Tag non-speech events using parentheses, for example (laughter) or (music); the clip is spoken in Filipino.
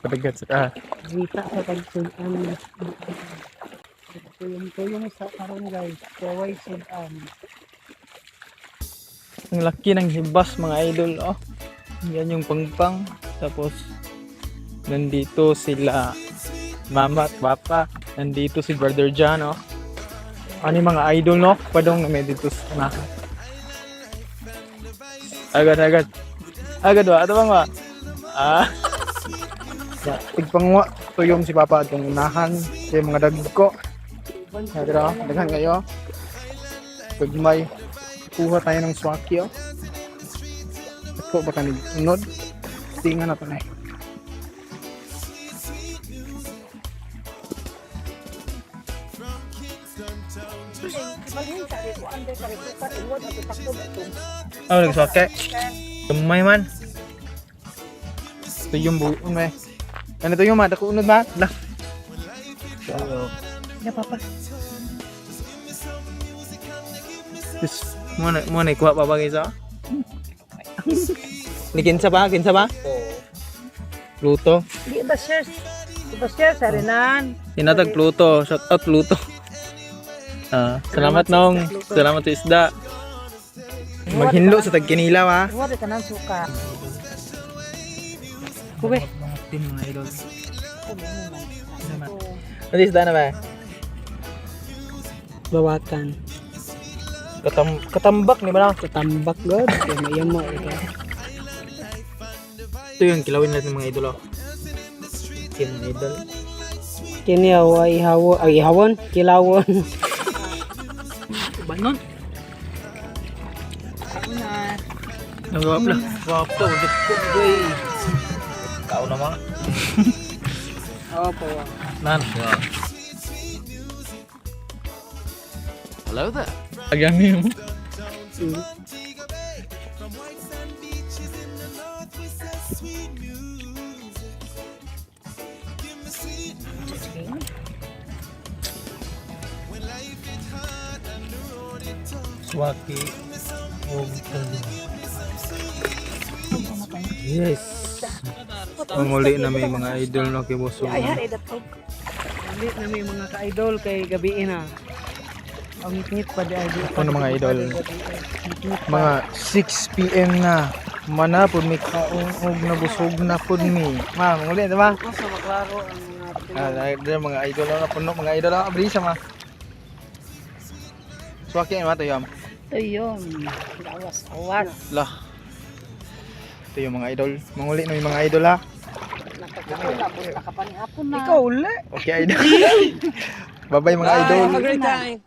Padagat sa ah. Rita sa pagsudan. Tuyong-tuyong sa barangay. Kaway sudan. Ang laki ng hibas mga idol oh. Yan yung pangpang. Tapos nandito sila mama at papa. Nandito si brother John oh. Ano yung mga idol no? Padong na may dito sa. Agad agad. Agad wa. Ato bang wa? Ah. (laughs) Ya, tigpang wa. Tuyong si papa at yung unahan. Yung mga dagko. Nadra, daghan kayo. Pag may kuha tayo ng swaki oh. Ako baka ni unod. Tinga na to na eh. Oh, nagswaki. Tumay man. Ito yung buon eh. Ano to yung ma? Dako unod ma? Lah. Ya papa. Yes. Mo na mo na kuha pa ba isa? Ni kinsa ba? Kinsa ba? Pluto. Di ba share? Di ba share sa rinan? Tinatag Pluto. Shout out Pluto. Ah, salamat nong. Salamat sa isda. Maghinlo sa tagkinilaw ha. Wala ka ng suka. Kube. Team mga idol. Ano isda na ba? Bawakan. Katam katambak ni ba na? Katambak god. Kaya may mo. Ito yung kilawin natin mga idol. Oh. Mga idol. Kini away hawo ay hawon kilawon. Banon. Nagawa pala. Wapo, ulit ko. Uy. kau nama? Apa nan. Hello there again name hmm. Waki Yes. Panguli na may mga idol na kibuso. Ay hari datog. Hindi na may mga ka-idol kay gabi na. Ang ngit pa di idol. Ano mga idol? Mga 6 p.m. na. Mana pud mi kaong og nabusog na pud mi. Ma, manguli na ba? Sa maklaro ang mga Ah, mga idol na puno mga idol na abri siya ma. Swaki ma to yam. Ito yun. Gawas awas. Lah. Ito yung mga idol. Manguli na yung mga idol ha. Nakakapula po. Nakapanihapon na. Ikaw uli. Okay idol. (laughs) Bye bye mga idol. great time.